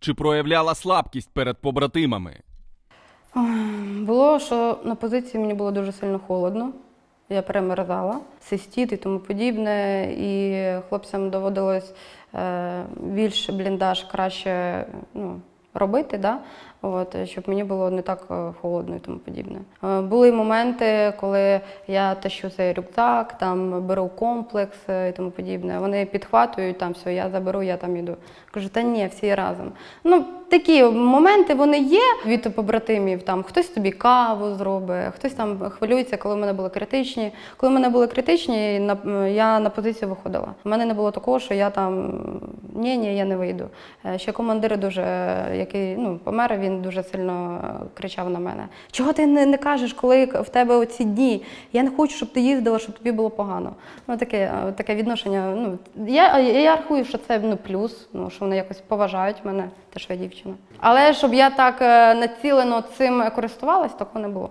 Чи проявляла слабкість перед побратимами? Було, що на позиції мені було дуже сильно холодно. Я перемерзала, систіт і тому подібне. І хлопцям доводилось більш більше бліндаж краще ну, робити, да? От, щоб мені було не так е, холодно і тому подібне. Е, були моменти, коли я тащу цей рюкзак, там беру комплекс е, і тому подібне. Вони підхватують там все, я заберу, я там іду. Кажу, та ні, всі разом. Ну, такі моменти вони є від побратимів. Там хтось тобі каву зробить, хтось там хвилюється, коли в мене були критичні. Коли в мене були критичні, я на позицію виходила. У мене не було такого, що я там ні, ні, я не вийду. Е, Ще командир дуже, який ну, помер, він дуже сильно е, кричав на мене. Чого ти не, не кажеш, коли в тебе оці дні? Я не хочу, щоб ти їздила, щоб тобі було погано. Ну таке, е, таке відношення. Ну я, я, рахую, що це ну, плюс, ну що вони якось поважають мене, те, що я дівчина. Але щоб я так націлено цим користувалась, такого не було.